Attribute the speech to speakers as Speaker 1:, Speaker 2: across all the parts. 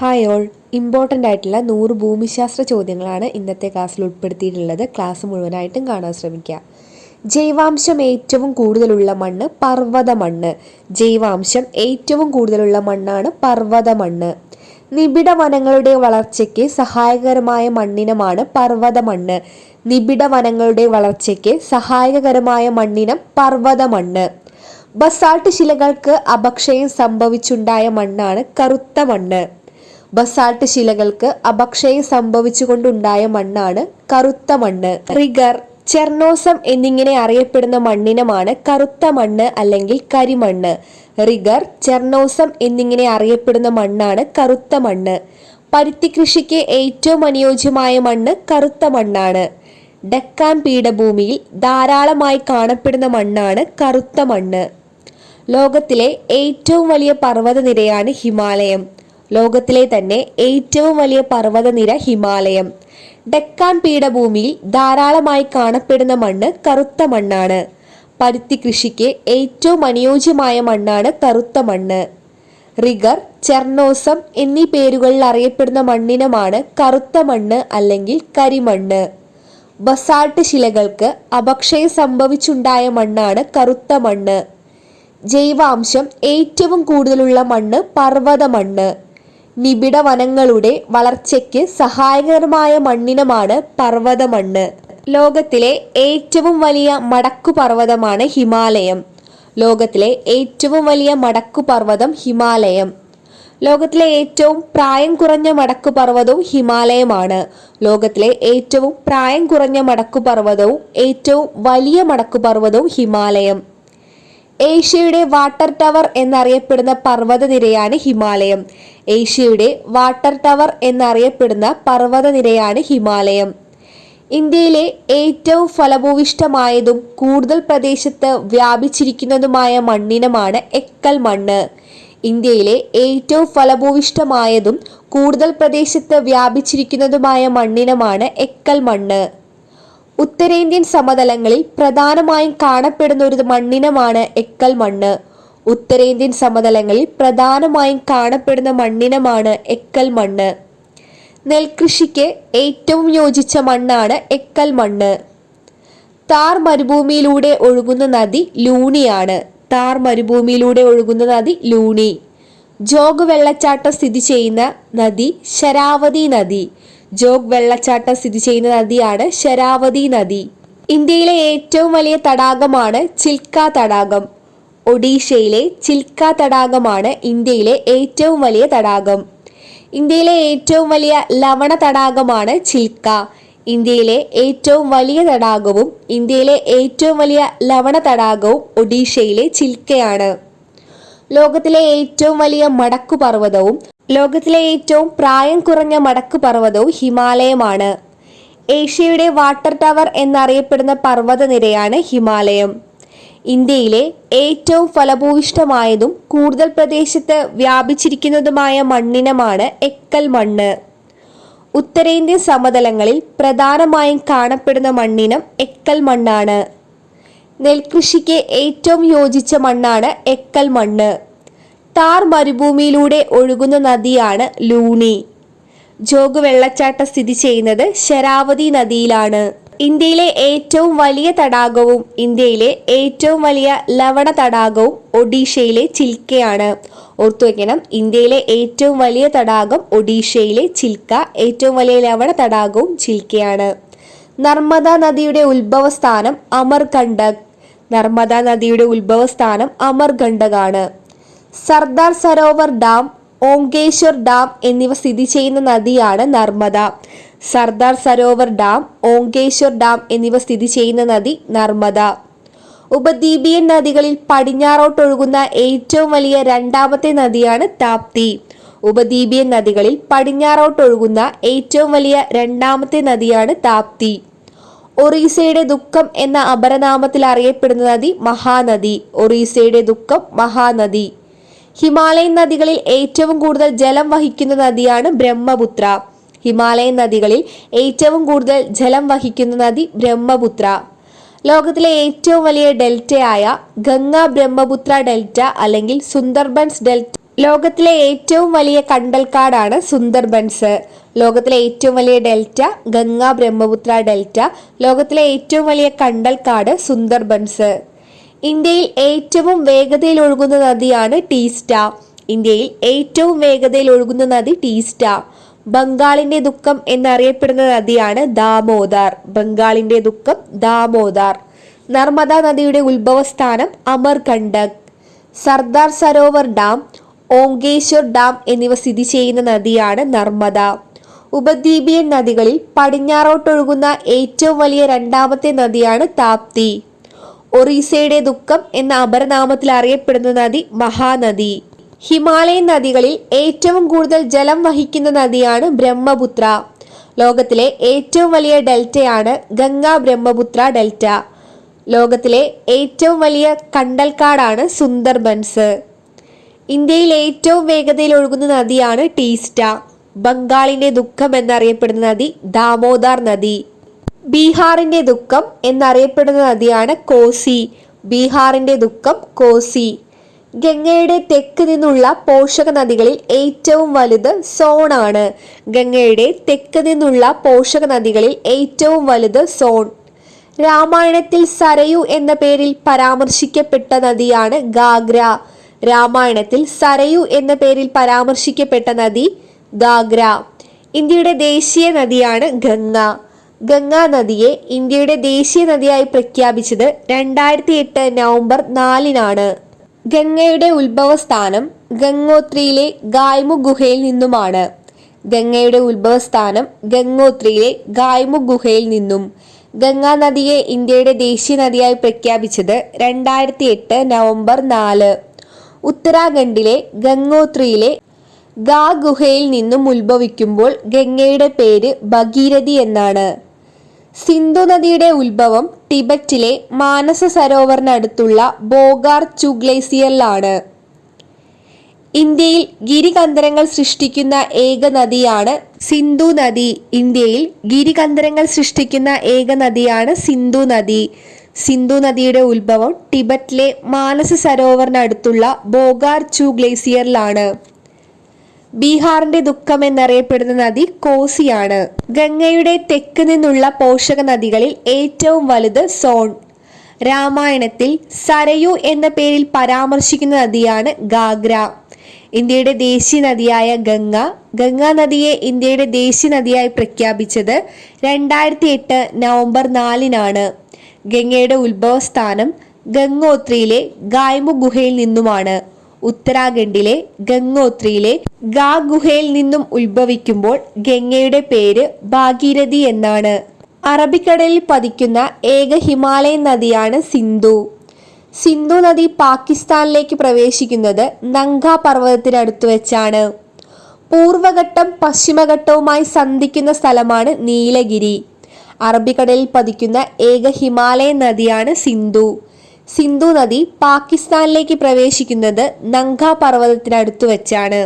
Speaker 1: Hi all important ആയിട്ടുള്ള നൂറ് ഭൂമിശാസ്ത്ര ചോദ്യങ്ങളാണ് ഇന്നത്തെ ക്ലാസ്സിൽ ഉൾപ്പെടുത്തിയിട്ടുള്ളത്. ക്ലാസ് മുഴുവനായിട്ടും കാണാൻ ശ്രമിക്കുക. ജൈവാംശം ഏറ്റവും കൂടുതലുള്ള മണ്ണ് പർവത മണ്ണ് ജൈവാംശം ഏറ്റവും കൂടുതലുള്ള മണ്ണാണ് പർവത മണ്ണ് നിബിഡ വനങ്ങളുടെ വളർച്ചയ്ക്ക് സഹായകരമായ മണ്ണിനമാണ് പർവത മണ്ണ് നിബിഡ വനങ്ങളുടെ വളർച്ചയ്ക്ക് സഹായകരമായ മണ്ണിനം പർവത മണ്ണ് ബസാൾട്ട് ശിലകൾക്ക് അപക്ഷയം സംഭവിച്ചുണ്ടായ മണ്ണാണ് കറുത്ത മണ്ണ്. ബസാൾട്ട് ശിലകൾക്ക് അപക്ഷയം സംഭവിച്ചുകൊണ്ടുണ്ടായ മണ്ണാണ് കറുത്ത മണ്ണ്. റിഗർ ചെർണോസം എന്നിങ്ങനെ അറിയപ്പെടുന്ന മണ്ണിനമാണ് കറുത്ത മണ്ണ് അല്ലെങ്കിൽ കരിമണ്ണ്. റിഗർ ചെർണോസം എന്നിങ്ങനെ അറിയപ്പെടുന്ന മണ്ണാണ് കറുത്ത മണ്ണ്. പരുത്തി കൃഷിക്ക് ഏറ്റവും അനുയോജ്യമായ മണ്ണ് കറുത്ത മണ്ണാണ്. ഡക്കാൻ പീഠഭൂമിയിൽ ധാരാളമായി കാണപ്പെടുന്ന മണ്ണാണ് കറുത്ത മണ്ണ്. ലോകത്തിലെ ഏറ്റവും വലിയ പർവതനിരയാണ് ഹിമാലയം. ലോകത്തിലെ തന്നെ ഏറ്റവും വലിയ പർവതനിര ഹിമാലയം. ഡെക്കാൻ പീഠഭൂമിയിൽ ധാരാളമായി കാണപ്പെടുന്ന മണ്ണ് കറുത്ത മണ്ണാണ്. പരുത്തി കൃഷിക്ക് ഏറ്റവും അനുയോജ്യമായ മണ്ണാണ് കറുത്ത മണ്ണ്. റിഗർ ചെർണോസം എന്നീ പേരുകളിൽ അറിയപ്പെടുന്ന മണ്ണിനമാണ് കറുത്ത മണ്ണ് അല്ലെങ്കിൽ കരിമണ്ണ്. ബസാൾട്ട് ശിലകൾക്ക് അപക്ഷയം സംഭവിച്ചുണ്ടായ മണ്ണാണ് കറുത്ത മണ്ണ്. ജൈവാംശം ഏറ്റവും കൂടുതലുള്ള മണ്ണ് പർവത മണ്ണ് നിബിഡ വനങ്ങളുടെ വളർച്ചയ്ക്ക് സഹായകരമായ മണ്ണിനമാണ് പർവത മണ്ണ് ലോകത്തിലെ ഏറ്റവും വലിയ മടക്കുപർവതമാണ് ഹിമാലയം. ലോകത്തിലെ ഏറ്റവും വലിയ മടക്കുപർവതം ഹിമാലയം. ലോകത്തിലെ ഏറ്റവും പ്രായം കുറഞ്ഞ മടക്കുപർവതവും ഹിമാലയമാണ്. ലോകത്തിലെ ഏറ്റവും പ്രായം കുറഞ്ഞ മടക്കുപർവതവും ഏറ്റവും വലിയ മടക്കുപർവതവും ഹിമാലയം. ഏഷ്യയുടെ വാട്ടർ ടവർ എന്നറിയപ്പെടുന്ന പർവതനിരയാണ് ഹിമാലയം. ഏഷ്യയുടെ വാട്ടർ ടവർ എന്നറിയപ്പെടുന്ന പർവതനിരയാണ് ഹിമാലയം. ഇന്ത്യയിലെ ഏറ്റവും ഫലഭൂവിഷ്ടമായതും കൂടുതൽ പ്രദേശത്ത് വ്യാപിച്ചിരിക്കുന്നതുമായ മണ്ണിനമാണ് എക്കൽ മണ്ണ്. ഇന്ത്യയിലെ ഏറ്റവും ഫലഭൂവിഷ്ടമായതും കൂടുതൽ പ്രദേശത്ത് വ്യാപിച്ചിരിക്കുന്നതുമായ മണ്ണിനമാണ് എക്കൽ മണ്ണ്. ഉത്തരേന്ത്യൻ സമതലങ്ങളിൽ പ്രധാനമായും കാണപ്പെടുന്ന ഒരു മണ്ണിനമാണ് എക്കൽ മണ്ണ്. ഉത്തരേന്ത്യൻ സമതലങ്ങളിൽ പ്രധാനമായും കാണപ്പെടുന്ന മണ്ണിനമാണ് എക്കൽ മണ്ണ്. നെൽകൃഷിക്ക് ഏറ്റവും യോജിച്ച മണ്ണാണ് എക്കൽ മണ്ണ്. താർ മരുഭൂമിയിലൂടെ ഒഴുകുന്ന നദി ലൂണിയാണ്. താർ മരുഭൂമിയിലൂടെ ഒഴുകുന്ന നദി ലൂണി. ജോഗ് വെള്ളച്ചാട്ടം സ്ഥിതി ചെയ്യുന്ന നദി ശരാവതി നദി. ജോഗ് വെള്ളച്ചാട്ടം സ്ഥിതി ചെയ്യുന്ന നദിയാണ് ശരാവതി നദി. ഇന്ത്യയിലെ ഏറ്റവും വലിയ തടാകമാണ് ചിൽക്ക തടാകം. ഒഡീഷയിലെ ചിൽക്ക തടാകമാണ് ഇന്ത്യയിലെ ഏറ്റവും വലിയ തടാകം. ഇന്ത്യയിലെ ഏറ്റവും വലിയ ലവണ തടാകമാണ് ചിൽക്ക. ഇന്ത്യയിലെ ഏറ്റവും വലിയ തടാകവും ഇന്ത്യയിലെ ഏറ്റവും വലിയ ലവണ തടാകവും ഒഡീഷയിലെ ചിൽക്കയാണ്. ലോകത്തിലെ ഏറ്റവും വലിയ മടക്കു പർവതവും ലോകത്തിലെ ഏറ്റവും പ്രായം കുറഞ്ഞ മടക്കു പർവതവും ഹിമാലയമാണ്. ഏഷ്യയുടെ വാട്ടർ ടവർ എന്നറിയപ്പെടുന്ന പർവതനിരയാണ് ഹിമാലയം. ഇന്ത്യയിലെ ഏറ്റവും ഫലഭൂയിഷ്ടമായതും കൂടുതൽ പ്രദേശത്ത് വ്യാപിച്ചിരിക്കുന്നതുമായ മണ്ണിനമാണ് എക്കൽ മണ്ണ്. ഉത്തരേന്ത്യൻ സമതലങ്ങളിൽ പ്രധാനമായും കാണപ്പെടുന്ന മണ്ണിനം എക്കൽ മണ്ണാണ്. നെൽകൃഷിക്ക് ഏറ്റവും യോജിച്ച മണ്ണാണ് എക്കൽ മണ്ണ്. താർ മരുഭൂമിയിലൂടെ ഒഴുകുന്ന നദിയാണ് ലൂണി. ജോഗ് വെള്ളച്ചാട്ടം സ്ഥിതി ചെയ്യുന്നത് ശരാവതി നദിയിലാണ്. ഇന്ത്യയിലെ ഏറ്റവും വലിയ തടാകവും ഇന്ത്യയിലെ ഏറ്റവും വലിയ ലവണ തടാകവും ഒഡീഷയിലെ ചിൽക്കയാണ്. ഓർത്തു വയ്ക്കണം ഇന്ത്യയിലെ ഏറ്റവും വലിയ തടാകം ഒഡീഷയിലെ ചിൽക്ക ഏറ്റവും വലിയ ലവണ തടാകവും ചിൽക്കയാണ്. നർമ്മദ നദിയുടെ ഉത്ഭവസ്ഥാനം അമർകണ്ടക് നർമ്മദ നദിയുടെ ഉത്ഭവസ്ഥാനം അമർകണ്ടകാണ് സർദാർ സരോവർ ഡാം ഓങ്കേശ്വർ ഡാം എന്നിവ സ്ഥിതി ചെയ്യുന്ന നദിയാണ് നർമ്മദ. സർദാർ സരോവർ ഡാം ഓങ്കേശ്വർ ഡാം എന്നിവ സ്ഥിതി ചെയ്യുന്ന നദി നർമ്മദ. ഉപദ്വീപിയൻ നദികളിൽ പടിഞ്ഞാറോട്ടൊഴുകുന്ന ഏറ്റവും വലിയ രണ്ടാമത്തെ നദിയാണ് താപ്തി. ഉപദ്വീപിയൻ നദികളിൽ പടിഞ്ഞാറോട്ടൊഴുകുന്ന ഏറ്റവും വലിയ രണ്ടാമത്തെ നദിയാണ് താപ്തി. ഒറീസയുടെ ദുഃഖം എന്ന അപരനാമത്തിൽ അറിയപ്പെടുന്ന നദി മഹാനദി ഒറീസയുടെ ദുഃഖം മഹാനദി. ഹിമാലയൻ നദികളിൽ ഏറ്റവും കൂടുതൽ ജലം വഹിക്കുന്ന നദിയാണ് ബ്രഹ്മപുത്ര. ഹിമാലയൻ നദികളിൽ ഏറ്റവും കൂടുതൽ ജലം വഹിക്കുന്ന നദി ബ്രഹ്മപുത്ര. ലോകത്തിലെ ഏറ്റവും വലിയ ഡെൽറ്റയായ ഗംഗ ബ്രഹ്മപുത്ര ഡെൽറ്റ അല്ലെങ്കിൽ സുന്ദർബൻസ് ഡെൽറ്റ. ലോകത്തിലെ ഏറ്റവും വലിയ കണ്ടൽക്കാടാണ് സുന്ദർബൻസ്. ലോകത്തിലെ ഏറ്റവും വലിയ ഡെൽറ്റ ഗംഗ ബ്രഹ്മപുത്ര ഡെൽറ്റ. ലോകത്തിലെ ഏറ്റവും വലിയ കണ്ടൽക്കാട് സുന്ദർബൻസ്. ഇന്ത്യയിൽ ഏറ്റവും വേഗതയിൽ ഒഴുകുന്ന നദിയാണ് ടീസ്റ്റ. ഇന്ത്യയിൽ ഏറ്റവും വേഗതയിൽ ഒഴുകുന്ന നദി ടീസ്റ്റ. ബംഗാളിന്റെ ദുഃഖം എന്നറിയപ്പെടുന്ന നദിയാണ് ദാമോദാർ. ബംഗാളിന്റെ ദുഃഖം ദാമോദാർ. നർമ്മദ നദിയുടെ ഉത്ഭവസ്ഥാനം അമർകണ്ടക് സർദാർ സരോവർ ഡാം ഓങ്കേശ്വർ ഡാം എന്നിവ സ്ഥിതി ചെയ്യുന്ന നദിയാണ് നർമ്മദ. ഉപദ്വീപിയൻ നദികളിൽ പടിഞ്ഞാറോട്ടൊഴുകുന്ന ഏറ്റവും വലിയ രണ്ടാമത്തെ നദിയാണ് താപ്തി. ഒറീസയുടെ ദുഃഖം എന്ന അപരനാമത്തിൽ അറിയപ്പെടുന്ന നദി മഹാനദി. ഹിമാലയൻ നദികളിൽ ഏറ്റവും കൂടുതൽ ജലം വഹിക്കുന്ന നദിയാണ് ബ്രഹ്മപുത്ര. ലോകത്തിലെ ഏറ്റവും വലിയ ഡെൽറ്റയാണ് ഗംഗാ ബ്രഹ്മപുത്ര ഡെൽറ്റ. ലോകത്തിലെ ഏറ്റവും വലിയ കണ്ടൽക്കാടാണ് സുന്ദർബൻസ്. ഇന്ത്യയിൽ ഏറ്റവും വേഗതയിൽ ഒഴുകുന്ന നദിയാണ് ടീസ്റ്റ. ബംഗാളിന്റെ ദുഃഖം എന്നറിയപ്പെടുന്ന നദി ദാമോദാർ നദി. ബീഹാറിന്റെ ദുഃഖം എന്നറിയപ്പെടുന്ന നദിയാണ് കോസി. ബീഹാറിന്റെ ദുഃഖം കോസി. ഗംഗയുടെ തെക്ക് നിന്നുള്ള പോഷക നദികളിൽ ഏറ്റവും വലുത് സോണാണ് ഗംഗയുടെ തെക്ക് നിന്നുള്ള പോഷക നദികളിൽ ഏറ്റവും വലുത് സോൺ. രാമായണത്തിൽ സരയു എന്ന പേരിൽ പരാമർശിക്കപ്പെട്ട നദിയാണ് ഗാഗ്ര. രാമായണത്തിൽ സരയു എന്ന പേരിൽ പരാമർശിക്കപ്പെട്ട നദി ഗാഗ്ര. ഇന്ത്യയുടെ ദേശീയ നദിയാണ് ഗംഗ. ഗംഗാ നദിയെ ഇന്ത്യയുടെ ദേശീയ നദിയായി പ്രഖ്യാപിച്ചത് രണ്ടായിരത്തി എട്ട് നവംബർ നാലിനാണ്. ഗംഗയുടെ ഉത്ഭവസ്ഥാനം ഗംഗോത്രിയിലെ ഗായ്മു ഗുഹയിൽ നിന്നുമാണ്. ഗംഗയുടെ ഉത്ഭവസ്ഥാനം ഗംഗോത്രിയിലെ ഗായ്മു ഗുഹയിൽ നിന്നും. ഗംഗാ നദിയെ ഇന്ത്യയുടെ ദേശീയ നദിയായി പ്രഖ്യാപിച്ചത് രണ്ടായിരത്തി എട്ട് നവംബർ നാല്. ഉത്തരാഖണ്ഡിലെ ഗംഗോത്രിയിലെ ഗാ ഗുഹയിൽ നിന്നും ഉത്ഭവിക്കുമ്പോൾ ഗംഗയുടെ പേര് ഭഗീരഥി എന്നാണ്. സിന്ധു നദിയുടെ ഉത്ഭവം ടിബറ്റിലെ മാനസ സരോവറിനടുത്തുള്ള ബോഗാർ ചുഗ്ലേസിയറിലാണ് ഇന്ത്യയിൽ ഗിരികന്ധരങ്ങൾ സൃഷ്ടിക്കുന്ന ഏക നദിയാണ് സിന്ധു നദി. ഇന്ത്യയിൽ ഗിരികന്ധരങ്ങൾ സൃഷ്ടിക്കുന്ന ഏക നദിയാണ് സിന്ധു നദി. സിന്ധു നദിയുടെ ഉത്ഭവം ടിബറ്റിലെ മാനസ സരോവറിനടുത്തുള്ള ബോഗാർ ചു ഗ്ലേസിയറിലാണ് ബീഹാറിന്റെ ദുഃഖം എന്നറിയപ്പെടുന്ന നദി കോസിയാണ്. ഗംഗയുടെ തെക്ക് നിന്നുള്ള പോഷക നദികളിൽ ഏറ്റവും വലുത് സോൺ. രാമായണത്തിൽ സരയു എന്ന പേരിൽ പരാമർശിക്കുന്ന നദിയാണ് ഗാഗ്ര. ഇന്ത്യയുടെ ദേശീയ നദിയായ ഗംഗ ഗംഗാ നദിയെ ഇന്ത്യയുടെ ദേശീയ നദിയായി പ്രഖ്യാപിച്ചത് രണ്ടായിരത്തി എട്ട് നവംബർ നാലിനാണ്. ഗംഗയുടെ ഉത്ഭവസ്ഥാനം ഗംഗോത്രിയിലെ ഗായ്മു ഗുഹയിൽ നിന്നുമാണ്. ഉത്തരാഖണ്ഡിലെ ഗംഗോത്രിയിലെ ഗാ ഗുഹയിൽ നിന്നും ഉത്ഭവിക്കുമ്പോൾ ഗംഗയുടെ പേര് ഭാഗീരഥി എന്നാണ്. അറബിക്കടലിൽ പതിക്കുന്ന ഏക ഹിമാലയൻ നദിയാണ് സിന്ധു. സിന്ധു നദി പാകിസ്ഥാനിലേക്ക് പ്രവേശിക്കുന്നത് നങ്ക പർവതത്തിനടുത്ത് വെച്ചാണ്. പൂർവഘട്ടം പശ്ചിമഘട്ടവുമായി സന്ധിക്കുന്ന സ്ഥലമാണ് നീലഗിരി. അറബിക്കടലിൽ പതിക്കുന്ന ഏക ഹിമാലയൻ നദിയാണ് സിന്ധു. സിന്ധു നദി പാകിസ്ഥാനിലേക്ക് പ്രവേശിക്കുന്നത് നങ്ക പർവതത്തിനടുത്തു വെച്ചാണ്.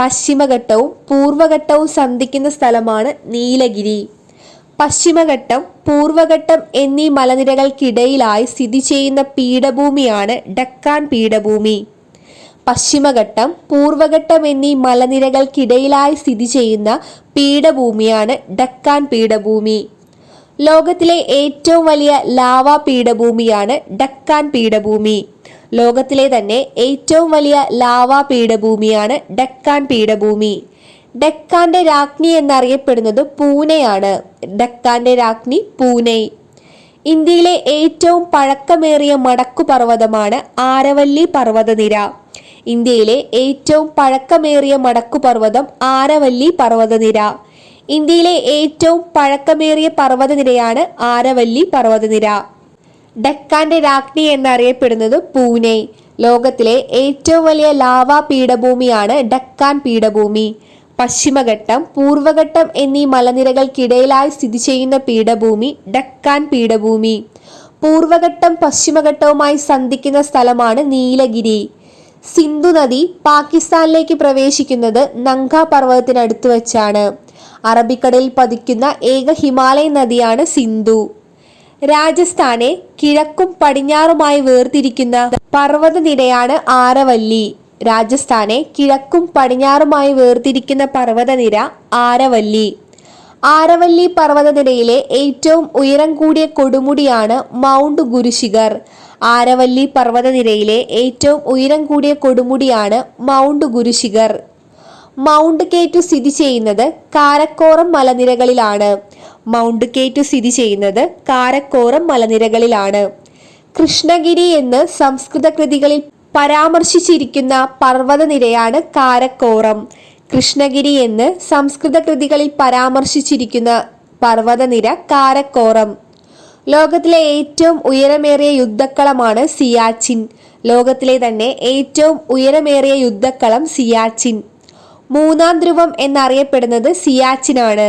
Speaker 1: പശ്ചിമഘട്ടവും പൂർവഘട്ടവും സന്ധിക്കുന്ന സ്ഥലമാണ് നീലഗിരി. പശ്ചിമഘട്ടം പൂർവഘട്ടം എന്നീ മലനിരകൾക്കിടയിലായി സ്ഥിതി ചെയ്യുന്ന പീഠഭൂമിയാണ് ഡക്കാൻ പീഠഭൂമി. പശ്ചിമഘട്ടം പൂർവഘട്ടം എന്നീ മലനിരകൾക്കിടയിലായി സ്ഥിതി ചെയ്യുന്ന പീഠഭൂമിയാണ് ഡക്കാൻ പീഠഭൂമി. ലോകത്തിലെ ഏറ്റവും വലിയ ലാവ പീഠഭൂമിയാണ് ഡക്കാൻ പീഠഭൂമി. ലോകത്തിലെ തന്നെ ഏറ്റവും വലിയ ലാവ പീഠഭൂമിയാണ് ഡക്കാൻ പീഠഭൂമി. ഡക്കാന്റെ രാജ്ഞി എന്നറിയപ്പെടുന്നത് പൂനെയാണ്. ഡക്കാന്റെ രാജ്ഞി പൂനെ. ഇന്ത്യയിലെ ഏറ്റവും പഴക്കമേറിയ മടക്കു പർവതമാണ് ആരവല്ലി പർവതനിര. ഇന്ത്യയിലെ ഏറ്റവും പഴക്കമേറിയ മടക്കു പർവതം ആരവല്ലി പർവതനിര. ഇന്ത്യയിലെ ഏറ്റവും പഴക്കമേറിയ പർവതനിരയാണ് ആരവല്ലി പർവതനിര. ഡക്കാന്റെ രാജ്ഞി എന്നറിയപ്പെടുന്നത് പൂനെ. ലോകത്തിലെ ഏറ്റവും വലിയ ലാവാ പീഠഭൂമിയാണ് ഡക്കാൻ പീഠഭൂമി. പശ്ചിമഘട്ടം പൂർവഘട്ടം എന്നീ മലനിരകൾക്കിടയിലായി സ്ഥിതി ചെയ്യുന്ന പീഠഭൂമി ഡക്കാൻ പീഠഭൂമി. പൂർവഘട്ടം പശ്ചിമഘട്ടവുമായി സന്ധിക്കുന്ന സ്ഥലമാണ് നീലഗിരി. സിന്ധു നദി പാകിസ്ഥാനിലേക്ക് പ്രവേശിക്കുന്നത് നങ്ക പർവതത്തിനടുത്ത് വെച്ചാണ്. അറബിക്കടലിൽ പതിക്കുന്ന ഏക ഹിമാലയ നദിയാണ് സിന്ധു. രാജസ്ഥാനെ കിഴക്കും പടിഞ്ഞാറുമായി വേർതിരിക്കുന്ന പർവതനിരയാണ് ആരവല്ലി. രാജസ്ഥാനെ കിഴക്കും പടിഞ്ഞാറുമായി വേർതിരിക്കുന്ന പർവതനിര ആരവല്ലി. ആരവല്ലി പർവതനിരയിലെ ഏറ്റവും ഉയരം കൂടിയ കൊടുമുടിയാണ് മൗണ്ട് ഗുരുശിഖർ. ആരവല്ലി പർവതനിരയിലെ ഏറ്റവും ഉയരം കൂടിയ കൊടുമുടിയാണ് മൗണ്ട് ഗുരുശിഖർ. മൗണ്ട് കേറ്റു സ്ഥിതി ചെയ്യുന്നത് കാരക്കോറം മലനിരകളിലാണ്. മൗണ്ട് കേറ്റു സ്ഥിതി ചെയ്യുന്നത് കാരക്കോറം മലനിരകളിലാണ്. കൃഷ്ണഗിരി എന്ന് സംസ്കൃത കൃതികളിൽ പരാമർശിച്ചിരിക്കുന്ന പർവതനിരയാണ് കാരക്കോറം. കൃഷ്ണഗിരി എന്ന് സംസ്കൃത കൃതികളിൽ പരാമർശിച്ചിരിക്കുന്ന പർവതനിര കാരക്കോറം. ലോകത്തിലെ ഏറ്റവും ഉയരമേറിയ യുദ്ധക്കളമാണ് സിയാച്ചിൻ. ലോകത്തിലെ തന്നെ ഏറ്റവും ഉയരമേറിയ യുദ്ധക്കളം സിയാച്ചിൻ. മൂന്നാം ധ്രുവം എന്നറിയപ്പെടുന്നത് സിയാച്ചിനാണ്.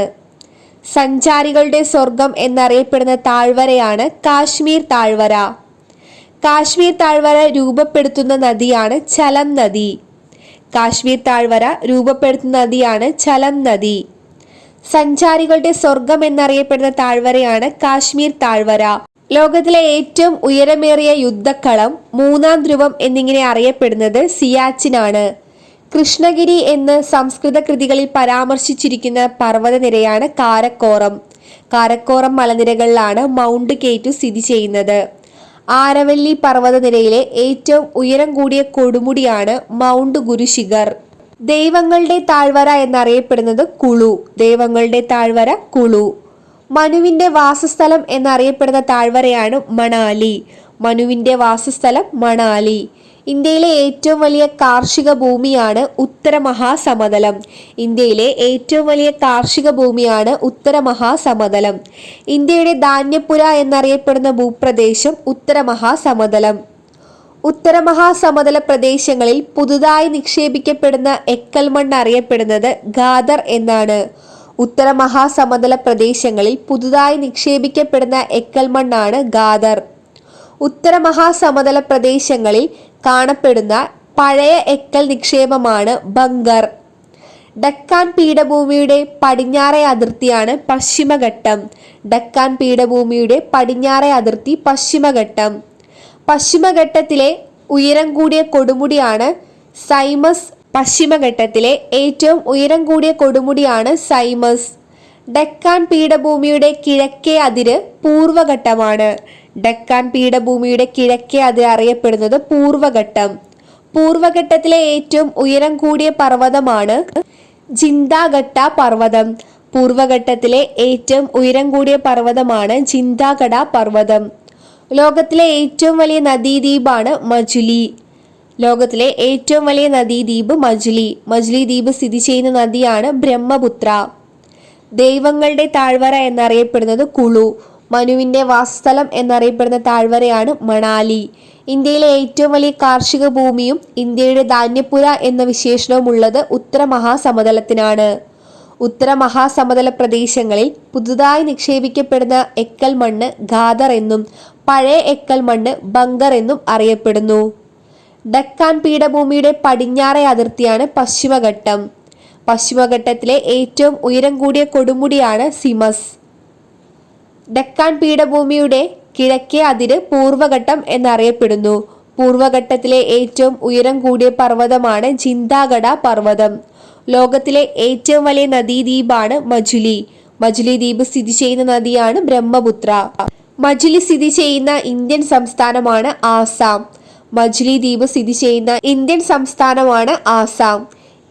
Speaker 1: സഞ്ചാരികളുടെ സ്വർഗം എന്നറിയപ്പെടുന്ന താഴ്വരയാണ് കാശ്മീർ താഴ്വര. കാശ്മീർ താഴ്വര രൂപപ്പെടുത്തുന്ന നദിയാണ് ചലം നദി. കാശ്മീർ താഴ്വര രൂപപ്പെടുത്തുന്ന നദിയാണ് ചലം നദി. സഞ്ചാരികളുടെ സ്വർഗം എന്നറിയപ്പെടുന്ന താഴ്വരയാണ് കാശ്മീർ താഴ്വര. ലോകത്തിലെ ഏറ്റവും ഉയരമേറിയ യുദ്ധക്കളം മൂന്നാം ധ്രുവം എന്നിങ്ങനെ അറിയപ്പെടുന്നത് സിയാച്ചിനാണ്. കൃഷ്ണഗിരി എന്ന് സംസ്കൃത കൃതികളിൽ പരാമർശിച്ചിരിക്കുന്ന പർവതനിരയാണ് കാരക്കോറം. കാരക്കോറം മലനിരകളിലാണ് മൗണ്ട് കേറ്റു സ്ഥിതി ചെയ്യുന്നത്. ആരവല്ലി പർവതനിരയിലെ ഏറ്റവും ഉയരം കൂടിയ കൊടുമുടിയാണ് മൗണ്ട് ഗുരുശിഖർ ദൈവങ്ങളുടെ താഴ്വര എന്നറിയപ്പെടുന്നത് കുളു. ദൈവങ്ങളുടെ താഴ്വര കുളു. മനുവിന്റെ വാസസ്ഥലം എന്നറിയപ്പെടുന്ന താഴ്വരയാണ് മണാലി. മനുവിന്റെ വാസസ്ഥലം മണാലി. ഇന്ത്യയിലെ ഏറ്റവും വലിയ കാർഷിക ഭൂമിയാണ് ഉത്തര മഹാസമതലം. ഇന്ത്യയിലെ ഏറ്റവും വലിയ കാർഷിക ഭൂമിയാണ് ഉത്തര മഹാസമതലം. ഇന്ത്യയുടെ ധാന്യപ്പുര എന്നറിയപ്പെടുന്ന ഭൂപ്രദേശം ഉത്തര മഹാസമതലം. ഉത്തര മഹാസമതല പ്രദേശങ്ങളിൽ പുതുതായി നിക്ഷേപിക്കപ്പെടുന്ന എക്കൽ മണ്ണ് അറിയപ്പെടുന്നത് ഖാദർ എന്നാണ്. ഉത്തര മഹാസമതല പ്രദേശങ്ങളിൽ പുതുതായി നിക്ഷേപിക്കപ്പെടുന്ന എക്കൽ മണ്ണാണ് ഗാദർ ഉത്തര മഹാസമതല പ്രദേശങ്ങളിൽ കാണപ്പെടുന്ന പഴയ എക്കൽ നിക്ഷേപമാണ് ബങ്കർ ഡക്കാൻ പീഠഭൂമിയുടെ പടിഞ്ഞാറേ അതിർത്തിയാണ് പശ്ചിമഘട്ടം. ഡക്കാൻ പീഠഭൂമിയുടെ പടിഞ്ഞാറേ അതിർത്തി പശ്ചിമഘട്ടം. പശ്ചിമഘട്ടത്തിലെ ഉയരം കൂടിയ കൊടുമുടിയാണ് സൈമസ്. പശ്ചിമഘട്ടത്തിലെ ഏറ്റവും ഉയരം കൂടിയ കൊടുമുടിയാണ് സൈമസ്. ഡക്കാൻ പീഠഭൂമിയുടെ കിഴക്കേ അതിര് പൂർവഘട്ടമാണ്. ഡക്കാൻ പീഠഭൂമിയുടെ കിഴക്കേ അത് അറിയപ്പെടുന്നത് പൂർവഘട്ടം പൂർവഘട്ടത്തിലെ ഏറ്റവും ഉയരം കൂടിയ പർവതമാണ് ജിന്താഘട്ട പർവതം. പൂർവഘട്ടത്തിലെ ഏറ്റവും ഉയരം കൂടിയ പർവതമാണ് ജിന്താഗഡ പർവതം. ലോകത്തിലെ ഏറ്റവും വലിയ നദീദ്വീപാണ് മജുലി. ലോകത്തിലെ ഏറ്റവും വലിയ നദീദ്വീപ് മജുലി. മജുലി ദ്വീപ് സ്ഥിതി ചെയ്യുന്ന നദിയാണ് ബ്രഹ്മപുത്ര. ദൈവങ്ങളുടെ താഴ്വര എന്നറിയപ്പെടുന്നത് കുളു. മനുവിന്റെ വാസസ്ഥലം എന്നറിയപ്പെടുന്ന താഴ്വരയാണ് മണാലി. ഇന്ത്യയിലെ ഏറ്റവും വലിയ കാർഷിക ഭൂമിയും ഇന്ത്യയുടെ ധാന്യപ്പുര എന്ന വിശേഷണവും ഉള്ളത് ഉത്തര മഹാസമതലത്തിനാണ്. ഉത്തര മഹാസമതല പ്രദേശങ്ങളിൽ പുതുതായി നിക്ഷേപിക്കപ്പെടുന്ന എക്കൽ മണ്ണ് ഖാദർ എന്നും പഴയ എക്കൽ മണ്ണ് ബങ്കർ എന്നും അറിയപ്പെടുന്നു. ഡക്കാൻ പീഠഭൂമിയുടെ പടിഞ്ഞാറേ അതിർത്തിയാണ് പശ്ചിമഘട്ടം. പശ്ചിമഘട്ടത്തിലെ ഏറ്റവും ഉയരം കൂടിയ കൊടുമുടിയാണ് സിമസ്. ഡക്കാൻ പീഠഭൂമിയുടെ കിഴക്കേ അതിര് പൂർവഘട്ടം എന്നറിയപ്പെടുന്നു. പൂർവഘട്ടത്തിലെ ഏറ്റവും ഉയരം കൂടിയ പർവതമാണ് ചിന്താഗഡ പർവതം. ലോകത്തിലെ ഏറ്റവും വലിയ നദീദ്വീപാണ് മജുലി. മജുലി ദ്വീപ് സ്ഥിതി ചെയ്യുന്ന നദിയാണ് ബ്രഹ്മപുത്ര. മജുലി സ്ഥിതി ചെയ്യുന്ന ഇന്ത്യൻ സംസ്ഥാനമാണ് ആസാം. മജുലി ദ്വീപ് സ്ഥിതി ചെയ്യുന്ന ഇന്ത്യൻ സംസ്ഥാനമാണ് ആസാം.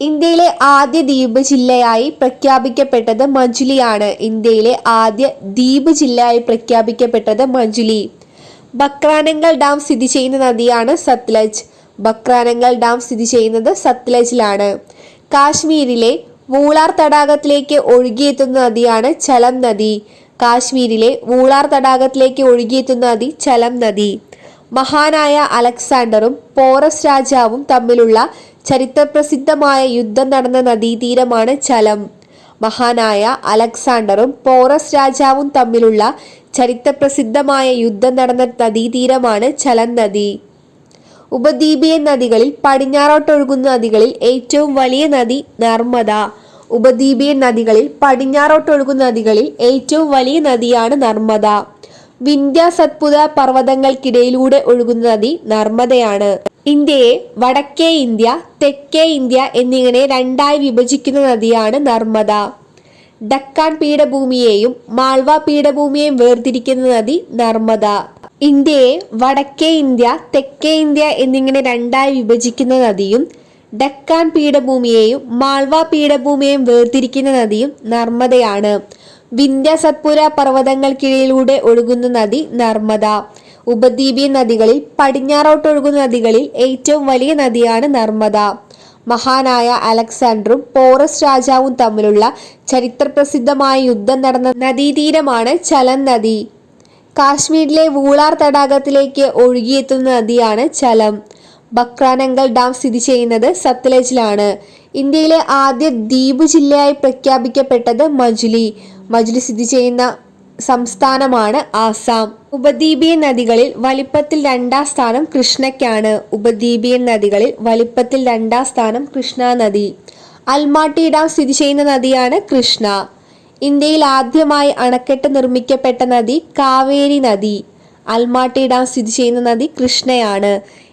Speaker 1: ഇന്ത്യയിലെ ആദ്യ ദ്വീപ് ജില്ലയായി പ്രഖ്യാപിക്കപ്പെട്ടത് മജുലിയാണ് ഇന്ത്യയിലെ ആദ്യ ദ്വീപ് ജില്ലയായി പ്രഖ്യാപിക്കപ്പെട്ടത് മജുലി ബക്രാനങ്കൽ ഡാം സ്ഥിതി ചെയ്യുന്ന നദിയാണ് സത്ലജ്. ബക്രാനങ്കൽ ഡാം സ്ഥിതി ചെയ്യുന്നത് സത്ലജിലാണ്. കാശ്മീരിലെ വൂളാർ തടാകത്തിലേക്ക് ഒഴുകിയെത്തുന്ന നദിയാണ് ചലം നദി. കാശ്മീരിലെ വൂളാർ തടാകത്തിലേക്ക് ഒഴുകിയെത്തുന്ന നദി ചലം നദി. മഹാനായ അലക്സാണ്ടറും പോറസ് രാജാവും തമ്മിലുള്ള ചരിത്രപ്രസിദ്ധമായ യുദ്ധം നടന്ന നദീതീരമാണ് ചലം. മഹാനായ അലക്സാണ്ടറും പോറസ് രാജാവും തമ്മിലുള്ള ചരിത്രപ്രസിദ്ധമായ യുദ്ധം നടന്ന നദീതീരമാണ് ചലം നദി. ഉപദ്വീപീയ നദികളിൽ പടിഞ്ഞാറോട്ടൊഴുകുന്ന നദികളിൽ ഏറ്റവും വലിയ നദി നർമ്മദ. ഉപദ്വീപീയ നദികളിൽ പടിഞ്ഞാറോട്ടൊഴുകുന്ന നദികളിൽ ഏറ്റവും വലിയ നദിയാണ് നർമ്മദ. വിന്ധ്യ സത്പുത പർവതങ്ങൾക്കിടയിലൂടെ ഒഴുകുന്ന നദി നർമ്മദയാണ്. ഇന്ത്യയെ വടക്കേ ഇന്ത്യ തെക്കേ ഇന്ത്യ എന്നിങ്ങനെ രണ്ടായി വിഭജിക്കുന്ന നദിയാണ് നർമ്മദ. ഡക്കാൻ പീഠഭൂമിയെയും മാൾവ പീഠഭൂമിയെയും വേർതിരിക്കുന്ന നദി നർമ്മദ. ഇന്ത്യയെ വടക്കേ ഇന്ത്യ തെക്കേ ഇന്ത്യ എന്നിങ്ങനെ രണ്ടായി വിഭജിക്കുന്ന നദിയും ഡക്കാൻ പീഠഭൂമിയെയും മാൾവ പീഠഭൂമിയെയും വേർതിരിക്കുന്ന നദിയും നർമ്മദയാണ്. വിന്ധ്യ സത്പുര പർവതങ്ങൾക്കിടയിലൂടെ ഒഴുകുന്ന നദി നർമ്മദ. ഉപദ്വീപീയ നദികളിൽ പടിഞ്ഞാറോട്ടൊഴുകുന്ന നദികളിൽ ഏറ്റവും വലിയ നദിയാണ് നർമ്മദ. മഹാനായ അലക്സാണ്ടറും പോറസ് രാജാവും തമ്മിലുള്ള ചരിത്രപ്രസിദ്ധമായ യുദ്ധം നടന്ന നദീതീരമാണ് ചലൻ നദി കാശ്മീരിലെ വൂളാർ തടാകത്തിലേക്ക് ഒഴുകിയെത്തുന്ന നദിയാണ് ചലം. ബക്രാനങ്കൽ ഡാം സ്ഥിതി ചെയ്യുന്നത് സത്ലജിലാണ് ഇന്ത്യയിലെ ആദ്യ ദ്വീപ് ജില്ലയായി പ്രഖ്യാപിക്കപ്പെട്ടത് മജുലി. മജുലി സ്ഥിതി ചെയ്യുന്ന സംസ്ഥാനമാണ് ആസാം. ഉപദ്വീപിയൻ നദികളിൽ വലിപ്പത്തിൽ രണ്ടാം സ്ഥാനം കൃഷ്ണയ്ക്കാണ്. ഉപദ്വീപിയൻ നദികളിൽ വലിപ്പത്തിൽ രണ്ടാം സ്ഥാനം കൃഷ്ണ നദി. അൽമാട്ടി ഡാം സ്ഥിതി ചെയ്യുന്ന നദിയാണ് കൃഷ്ണ. ഇന്ത്യയിൽ ആദ്യമായി അണക്കെട്ട് നിർമ്മിക്കപ്പെട്ട നദി കാവേരി നദി. അൽമാട്ടി ഡാം സ്ഥിതി ചെയ്യുന്ന നദി കൃഷ്ണയാണ്.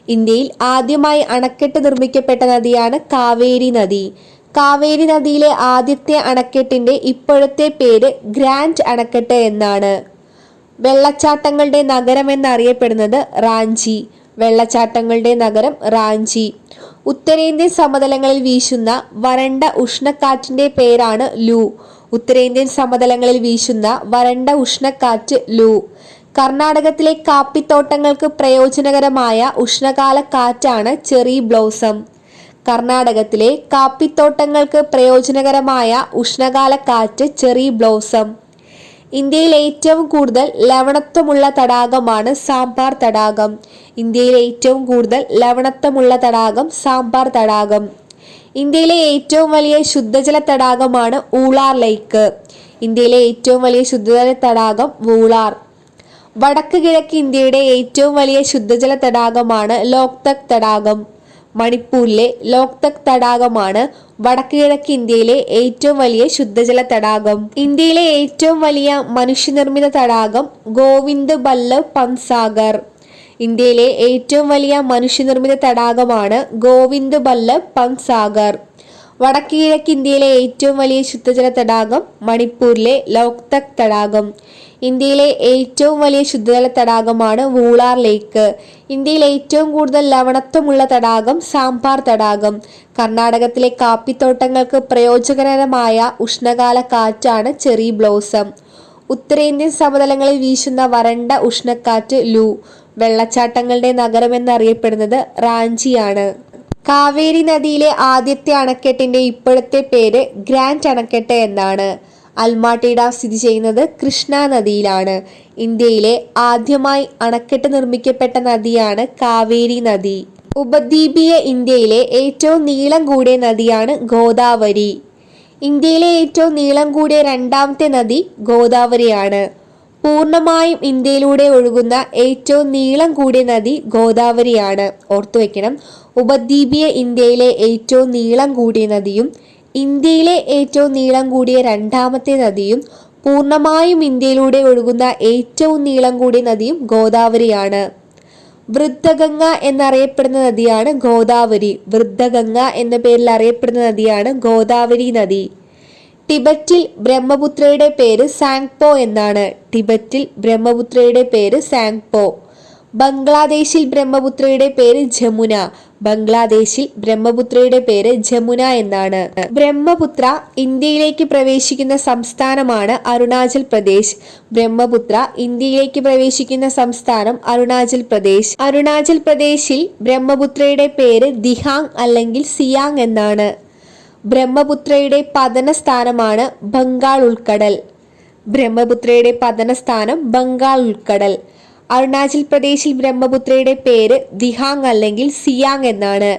Speaker 1: ഇന്ത്യയിൽ ആദ്യമായി അണക്കെട്ട് നിർമ്മിക്കപ്പെട്ട നദിയാണ് കാവേരി നദി. കാവേരി നദിയിലെ ആദ്യത്തെ അണക്കെട്ടിന്റെ ഇപ്പോഴത്തെ പേര് ഗ്രാൻഡ് അണക്കെട്ട് എന്നാണ്. വെള്ളച്ചാട്ടങ്ങളുടെ നഗരം എന്നറിയപ്പെടുന്നത് റാഞ്ചി. വെള്ളച്ചാട്ടങ്ങളുടെ നഗരം റാഞ്ചി. ഉത്തരേന്ത്യൻ സമതലങ്ങളിൽ വീശുന്ന വരണ്ട ഉഷ്ണക്കാറ്റിന്റെ പേരാണ് ലൂ. ഉത്തരേന്ത്യൻ സമതലങ്ങളിൽ വീശുന്ന വരണ്ട ഉഷ്ണക്കാറ്റ് ലൂ. കർണാടകത്തിലെ കാപ്പിത്തോട്ടങ്ങൾക്ക് പ്രയോജനകരമായ ഉഷ്ണകാല കാറ്റാണ് ചെറി ബ്ലോസം. കർണാടകത്തിലെ കാപ്പിത്തോട്ടങ്ങൾക്ക് പ്രയോജനകരമായ ഉഷ്ണകാല കാറ്റ് ചെറി ബ്ലോസം. ഇന്ത്യയിൽ ഏറ്റവും കൂടുതൽ ലവണത്വമുള്ള തടാകമാണ് സാമ്പാർ തടാകം. ഇന്ത്യയിലെ ഏറ്റവും കൂടുതൽ ലവണത്വമുള്ള തടാകം സാമ്പാർ തടാകം. ഇന്ത്യയിലെ ഏറ്റവും വലിയ ശുദ്ധജല തടാകമാണ് ഊളാർ ലേക്ക്. ഇന്ത്യയിലെ ഏറ്റവും വലിയ ശുദ്ധജല തടാകം വൂളാർ. വടക്ക് കിഴക്ക് ഇന്ത്യയുടെ ഏറ്റവും വലിയ ശുദ്ധജല തടാകമാണ് ലോക്തക് തടാകം. മണിപ്പൂരിലെ ലോക്തക് തടാകമാണ് വടക്കുകിഴക്ക് ഇന്ത്യയിലെ ഏറ്റവും വലിയ ശുദ്ധജല തടാകം. ഇന്ത്യയിലെ ഏറ്റവും വലിയ മനുഷ്യനിർമ്മിത തടാകം ഗോവിന്ദ് ബല്ലഭ് പൻസാഗർ. ഇന്ത്യയിലെ ഏറ്റവും വലിയ മനുഷ്യനിർമ്മിത തടാകമാണ് ഗോവിന്ദ് ബല്ലഭ് പൻസാഗർ. വടക്കുകിഴക്ക് ഇന്ത്യയിലെ ഏറ്റവും വലിയ ശുദ്ധജല തടാകം മണിപ്പൂരിലെ ലോക്തക് തടാകം. ഇന്ത്യയിലെ ഏറ്റവും വലിയ ശുദ്ധജല തടാകമാണ് വൂളാർ ലേക്ക്. ഇന്ത്യയിൽ ഏറ്റവും കൂടുതൽ ലവണത്വമുള്ള തടാകം സാമ്പാർ തടാകം. കർണാടകത്തിലെ കാപ്പിത്തോട്ടങ്ങൾക്ക് പ്രയോജനകരമായ ഉഷ്ണകാല കാറ്റാണ് ചെറി ബ്ലോസം. ഉത്തരേന്ത്യൻ സമതലങ്ങളിൽ വീശുന്ന വരണ്ട ഉഷ്ണക്കാറ്റ് ലൂ. വെള്ളച്ചാട്ടങ്ങളുടെ നഗരമെന്നറിയപ്പെടുന്നത് റാഞ്ചിയാണ്. കാവേരി നദിയിലെ ആദ്യത്തെ അണക്കെട്ടിന്റെ ഇപ്പോഴത്തെ പേര് ഗ്രാൻഡ് അണക്കെട്ട് എന്നാണ്. അൽമാട്ടി ഡാം സ്ഥിതി ചെയ്യുന്നത് കൃഷ്ണ നദിയിലാണ്. ഇന്ത്യയിലെ ആദ്യമായി അണക്കെട്ട് നിർമ്മിക്കപ്പെട്ട നദിയാണ് കാവേരി നദി. ഉപദ്വീപീയ ഇന്ത്യയിലെ ഏറ്റവും നീളം കൂടിയ നദിയാണ് ഗോദാവരി. ഇന്ത്യയിലെ ഏറ്റവും നീളം കൂടിയ രണ്ടാമത്തെ നദി ഗോദാവരിയാണ്. പൂർണമായും ഇന്ത്യയിലൂടെ ഒഴുകുന്ന ഏറ്റവും നീളം കൂടിയ നദി ഗോദാവരിയാണ്. ഓർത്തു ഓർത്തുവെക്കണം ഉപദ്വീപീയ ഇന്ത്യയിലെ ഏറ്റവും നീളം കൂടിയ നദിയും ഇന്ത്യയിലെ ഏറ്റവും നീളം കൂടിയ രണ്ടാമത്തെ നദിയും പൂർണമായും ഇന്ത്യയിലൂടെ ഒഴുകുന്ന ഏറ്റവും നീളം കൂടിയ നദിയും ഗോദാവരിയാണ്. വൃദ്ധഗംഗ എന്നറിയപ്പെടുന്ന നദിയാണ് ഗോദാവരി. വൃദ്ധഗംഗ എന്ന പേരിൽ അറിയപ്പെടുന്ന നദിയാണ് ഗോദാവരി നദി. ടിബറ്റിൽ ബ്രഹ്മപുത്രയുടെ പേര് സാങ്പോ എന്നാണ്. ടിബറ്റിൽ ബ്രഹ്മപുത്രയുടെ പേര് സാങ്പോ. ബംഗ്ലാദേശിൽ ബ്രഹ്മപുത്രയുടെ പേര് ജമുന. ബംഗ്ലാദേശിൽ ബ്രഹ്മപുത്രയുടെ പേര് ജമുന എന്നാണ്. ബ്രഹ്മപുത്ര ഇന്ത്യയിലേക്ക് പ്രവേശിക്കുന്ന സംസ്ഥാനമാണ് അരുണാചൽ പ്രദേശ്. ബ്രഹ്മപുത്ര ഇന്ത്യയിലേക്ക് പ്രവേശിക്കുന്ന സംസ്ഥാനം അരുണാചൽ പ്രദേശ്. അരുണാചൽ പ്രദേശിൽ ബ്രഹ്മപുത്രയുടെ പേര് ദിഹാങ് അല്ലെങ്കിൽ സിയാങ് എന്നാണ്. ബ്രഹ്മപുത്രയുടെ പതന സ്ഥാനമാണ് ബംഗാൾ ഉൾക്കടൽ. ബ്രഹ്മപുത്രയുടെ പതന സ്ഥാനം ബംഗാൾ ഉൾക്കടൽ. അരുണാചൽ പ്രദേശിൽ ബ്രഹ്മപുത്രയുടെ പേര് ദിഹാങ് അല്ലെങ്കിൽ സിയാങ് എന്നാണ്.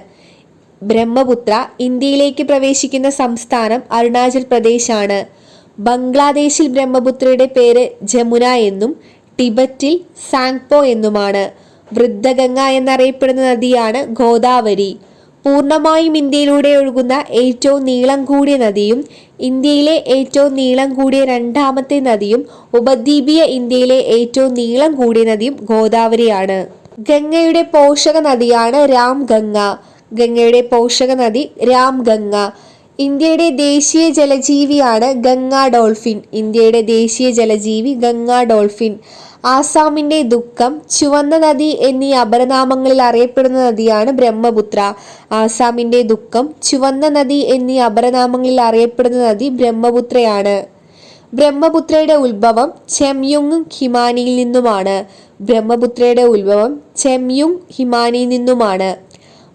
Speaker 1: ബ്രഹ്മപുത്ര ഇന്ത്യയിലേക്ക് പ്രവേശിക്കുന്ന സംസ്ഥാനം അരുണാചൽ പ്രദേശാണ്. ബംഗ്ലാദേശിൽ ബ്രഹ്മപുത്രയുടെ പേര് ജമുന എന്നും ടിബറ്റിൽ സാങ്പോ എന്നുമാണ്. വൃദ്ധഗംഗ എന്നറിയപ്പെടുന്ന നദിയാണ് ഗോദാവരി. പൂർണമായും ഇന്ത്യയിലൂടെ ഒഴുകുന്ന ഏറ്റവും നീളം കൂടിയ നദിയും ഇന്ത്യയിലെ ഏറ്റവും നീളം കൂടിയ രണ്ടാമത്തെ നദിയും ഉപദ്വീപീയ ഇന്ത്യയിലെ ഏറ്റവും നീളം കൂടിയ നദിയും ഗോദാവരിയാണ്. ഗംഗയുടെ പോഷക നദിയാണ് രാം ഗംഗ ഗംഗയുടെ പോഷക നദി രാം ഗംഗ ഇന്ത്യയുടെ ദേശീയ ജലജീവിയാണ് ഗംഗാ ഡോൾഫിൻ. ഇന്ത്യയുടെ ദേശീയ ജലജീവി ഗംഗാ ഡോൾഫിൻ. ആസാമിന്റെ ദുഃഖം ചുവന്ന നദി എന്നീ അപരനാമങ്ങളിൽ അറിയപ്പെടുന്ന നദിയാണ് ബ്രഹ്മപുത്ര. ആസാമിന്റെ ദുഃഖം ചുവന്ന നദി എന്നീ അപരനാമങ്ങളിൽ അറിയപ്പെടുന്ന നദി ബ്രഹ്മപുത്രയാണ്. ബ്രഹ്മപുത്രയുടെ ഉത്ഭവം ചെമ്യുങ് ഹിമാനിയിൽ നിന്നുമാണ്. ബ്രഹ്മപുത്രയുടെ ഉത്ഭവം ചെമ്യുങ് ഹിമാനിയിൽ നിന്നുമാണ്.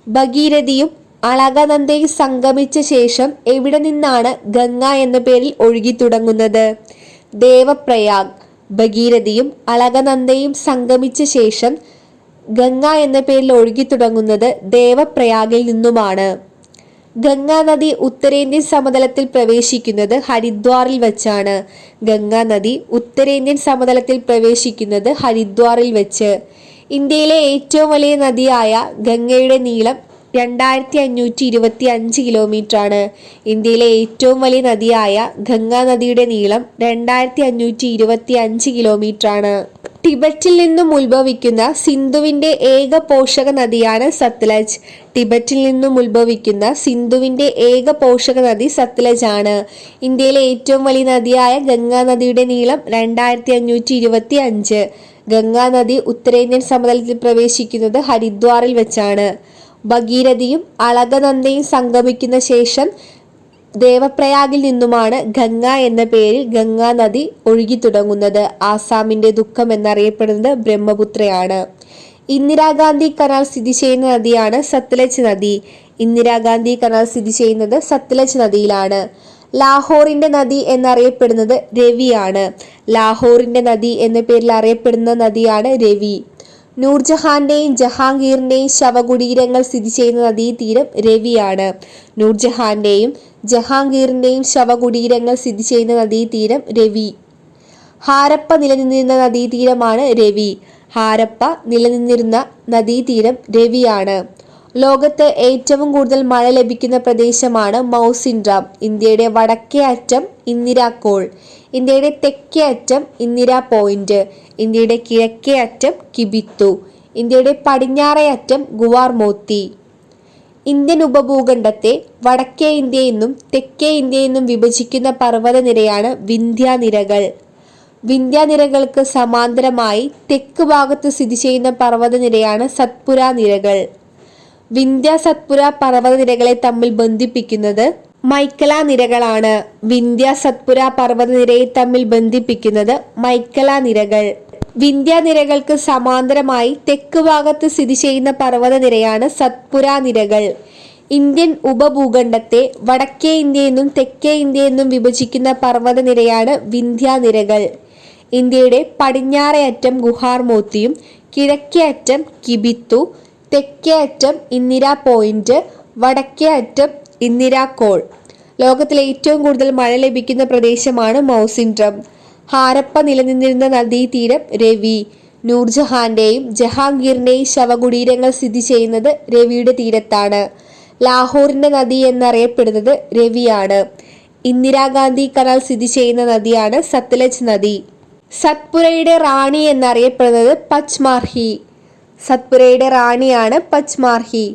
Speaker 1: ഭഗീരഥിയും അളകനന്ദയും സംഗമിച്ച ശേഷം എവിടെ നിന്നാണ് ഗംഗ എന്ന പേരിൽ ഒഴുകി തുടങ്ങുന്നത്? ദേവപ്രയാഗ്. ഭഗീരഥിയും അളകനന്ദയും സംഗമിച്ച ശേഷം ഗംഗ എന്ന പേരിൽ ഒഴുകി തുടങ്ങുന്നത് ദേവപ്രയാഗിൽ നിന്നുമാണ്. ഗംഗാ നദി ഉത്തരേന്ത്യൻ സമതലത്തിൽ പ്രവേശിക്കുന്നത് ഹരിദ്വാറിൽ വെച്ചാണ്. ഗംഗാ നദി ഉത്തരേന്ത്യൻ സമതലത്തിൽ പ്രവേശിക്കുന്നത് ഹരിദ്വാറിൽ വെച്ച്. ഇന്ത്യയിലെ ഏറ്റവും വലിയ നദിയായ ഗംഗയുടെ നീളം രണ്ടായിരത്തി അഞ്ഞൂറ്റി ഇരുപത്തി അഞ്ച് കിലോമീറ്റർ ആണ് ഇന്ത്യയിലെ ഏറ്റവും വലിയ നദിയായ ഗംഗാ നദിയുടെ നീളം രണ്ടായിരത്തി അഞ്ഞൂറ്റി ഇരുപത്തി അഞ്ച് കിലോമീറ്റർ ആണ് ടിബറ്റിൽ നിന്നും ഉത്ഭവിക്കുന്ന സിന്ധുവിന്റെ ഏക പോഷക നദിയാണ് സത്ലജ്. ടിബറ്റിൽ നിന്നും ഉത്ഭവിക്കുന്ന സിന്ധുവിന്റെ ഏക പോഷക നദി സത്ലജ് ആണ് ഇന്ത്യയിലെ ഏറ്റവും വലിയ നദിയായ ഗംഗാ നദിയുടെ നീളം രണ്ടായിരത്തി അഞ്ഞൂറ്റി ഇരുപത്തി അഞ്ച് ഗംഗാ നദി ഉത്തരേന്ത്യൻ സമതലത്തിൽ പ്രവേശിക്കുന്നത് ഹരിദ്വാറിൽ വെച്ചാണ്. ഭഗീരഥിയും അളകനന്ദയും സംഗമിക്കുന്ന ശേഷം ദേവപ്രയാഗിൽ നിന്നുമാണ് ഗംഗ എന്ന പേരിൽ ഗംഗാ നദി ഒഴുകി തുടങ്ങുന്നത്. ആസാമിന്റെ ദുഃഖം എന്നറിയപ്പെടുന്നത് ബ്രഹ്മപുത്രയാണ്. ഇന്ദിരാഗാന്ധി കനാൽ സ്ഥിതി ചെയ്യുന്ന നദിയാണ് സത്ലജ് നദി. ഇന്ദിരാഗാന്ധി കനാൽ സ്ഥിതി ചെയ്യുന്നത് സത്ലജ് നദിയിലാണ്. ലാഹോറിന്റെ നദി എന്നറിയപ്പെടുന്നത് രവിയാണ്. ലാഹോറിന്റെ നദി എന്ന പേരിൽ അറിയപ്പെടുന്ന നദിയാണ് രവി. നൂർജഹാന്റെയും ജഹാംഗീറിന്റെയും ശവകുടീരങ്ങൾ സ്ഥിതി ചെയ്യുന്ന നദീതീരം രവിയാണ്. നൂർജഹാന്റെയും ജഹാംഗീറിന്റെയും ശവകുടീരങ്ങൾ സ്ഥിതി ചെയ്യുന്ന നദീതീരം രവി. ഹാരപ്പ നിലനിന്നിരുന്ന നദീതീരമാണ് രവി. ഹാരപ്പ നിലനിന്നിരുന്ന നദീതീരം രവിയാണ്. ലോകത്ത് ഏറ്റവും കൂടുതൽ മഴ ലഭിക്കുന്ന പ്രദേശമാണ് മൗസിൻഡ്രാം. ഇന്ത്യയുടെ വടക്കേ അറ്റം ഇന്ദിരാക്കോൾ ഇന്ത്യയുടെ തെക്കേ അറ്റം ഇന്ദിര പോയിന്റ്. ഇന്ത്യയുടെ കിഴക്കേ അറ്റം കിബിത്തു. ഇന്ത്യയുടെ പടിഞ്ഞാറേ അറ്റം ഗുവാർമോത്തി. ഇന്ത്യൻ ഉപഭൂഖണ്ഡത്തെ വടക്കേ ഇന്ത്യയെന്നും തെക്കേ ഇന്ത്യയെന്നും വിഭജിക്കുന്ന പർവതനിരയാണ് വിന്ധ്യാനിരകൾ വിന്ധ്യാനിരകൾക്ക് സമാന്തരമായി തെക്ക് ഭാഗത്ത് സ്ഥിതി ചെയ്യുന്ന പർവതനിരയാണ് സത്പുര നിരകൾ. വിന്ധ്യ സത്പുര പർവതനിരകളെ തമ്മിൽ ബന്ധിപ്പിക്കുന്നത് മൈക്കല നിരകളാണ് വിന്ധ്യ സത്പുര പർവതനിരയെ തമ്മിൽ ബന്ധിപ്പിക്കുന്നത് മൈക്കല നിരകൾ വിന്ധ്യ നിരകൾക്ക് സമാന്തരമായി തെക്ക് ഭാഗത്ത് സ്ഥിതി ചെയ്യുന്ന പർവതനിരയാണ് സത്പുര നിരകൾ. ഇന്ത്യൻ ഉപഭൂഖണ്ഡത്തെ വടക്കേ ഇന്ത്യയെന്നും തെക്കേ ഇന്ത്യയെന്നും വിഭജിക്കുന്ന പർവതനിരയാണ് വിന്ധ്യാനിരകൾ ഇന്ത്യയുടെ പടിഞ്ഞാറേ അറ്റം ഗുഹാർമോത്തിയും കിഴക്കേ അറ്റം കിബിത്തു തെക്കേ അറ്റം ഇന്ദിര പോയിന്റ് വടക്കേ അറ്റം ഇന്ദിര കോൾ. ലോകത്തിലെ ഏറ്റവും കൂടുതൽ മഴ ലഭിക്കുന്ന പ്രദേശമാണ് മൗസിൻഡ്രം. ഹാരപ്പ നിലനിന്നിരുന്ന നദീതീരം രവി. നൂർജഹാന്റെയും ജഹാംഗീറിന്റെയും ശവകുടീരങ്ങൾ സ്ഥിതി ചെയ്യുന്നത് രവിയുടെ തീരത്താണ്. ലാഹോറിന്റെ നദി എന്നറിയപ്പെടുന്നത് രവിയാണ്. ഇന്ദിരാഗാന്ധി കനാൽ സ്ഥിതി ചെയ്യുന്ന നദിയാണ് സത്ലജ് നദി. സത്പുരയുടെ റാണി എന്നറിയപ്പെടുന്നത് പച്മാർഹി സത്പുരയുടെ റാണിയാണ് പച്മാർഹി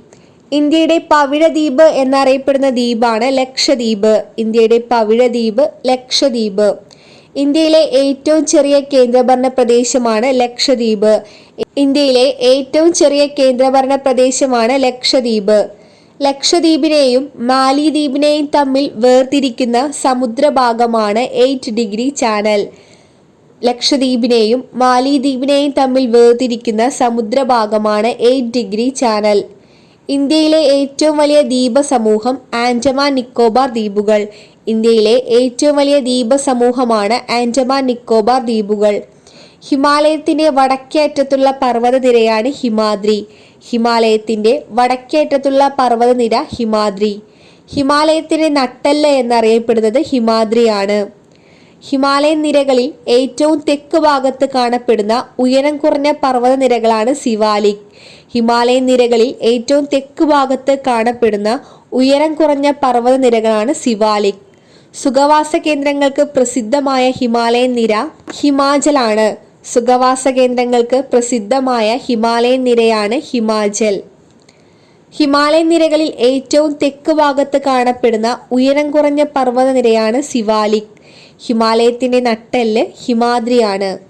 Speaker 1: ഇന്ത്യയുടെ പവിഴദ്വീപ് എന്നറിയപ്പെടുന്ന ദ്വീപാണ് ലക്ഷദ്വീപ്. ഇന്ത്യയുടെ പവിഴദ്വീപ് ലക്ഷദ്വീപ്. ഇന്ത്യയിലെ ഏറ്റവും ചെറിയ കേന്ദ്രഭരണ പ്രദേശമാണ് ലക്ഷദ്വീപ്. ഇന്ത്യയിലെ ഏറ്റവും ചെറിയ കേന്ദ്രഭരണ പ്രദേശമാണ് ലക്ഷദ്വീപ്. ലക്ഷദ്വീപിനെയും മാലിദ്വീപിനെയും തമ്മിൽ വേർതിരിക്കുന്ന സമുദ്രഭാഗമാണ് എയ്റ്റ് ഡിഗ്രി ചാനൽ. ലക്ഷദ്വീപിനെയും മാലിദ്വീപിനെയും തമ്മിൽ വേർതിരിക്കുന്ന സമുദ്രഭാഗമാണ് എയ്റ്റ് ഡിഗ്രി ചാനൽ. ഇന്ത്യയിലെ ഏറ്റവും വലിയ ദ്വീപ സമൂഹം ആൻഡമാൻ നിക്കോബാർ ദ്വീപുകൾ. ഇന്ത്യയിലെ ഏറ്റവും വലിയ ദ്വീപ സമൂഹമാണ് ആൻഡമാൻ നിക്കോബാർ ദ്വീപുകൾ. ഹിമാലയത്തിന്റെ വടക്കേ അറ്റത്തുള്ള പർവതനിരയാണ് ഹിമാദ്രി. ഹിമാലയത്തിന്റെ വടക്കേ അറ്റത്തുള്ള പർവതനിര ഹിമാദ്രി. ഹിമാലയത്തിന്റെ നട്ടെല്ല് എന്നറിയപ്പെടുന്നത് ഹിമാദ്രിയാണ്. ഹിമാലയൻ നിരകളിൽ ഏറ്റവും തെക്ക് ഭാഗത്ത് കാണപ്പെടുന്ന ഉയരം കുറഞ്ഞ പർവത നിരകളാണ് സിവാലിക് ഹിമാലയൻ നിരകളിൽ ഏറ്റവും തെക്ക് ഭാഗത്ത് കാണപ്പെടുന്ന ഉയരം കുറഞ്ഞ പർവത നിരകളാണ് സിവാലിക് സുഖവാസ കേന്ദ്രങ്ങൾക്ക് പ്രസിദ്ധമായ ഹിമാലയൻ നിര ഹിമാചലാണ് സുഖവാസ കേന്ദ്രങ്ങൾക്ക് പ്രസിദ്ധമായ ഹിമാലയൻ നിരയാണ് ഹിമാചൽ. ഹിമാലയൻ നിരകളിൽ ഏറ്റവും തെക്ക് ഭാഗത്ത് കാണപ്പെടുന്ന ഉയരം കുറഞ്ഞ പർവതനിരയാണ് സിവാലിക് ഹിമാലയത്തിന്റെ നട്ടെല്ല് ഹിമാദ്രിയാണ്.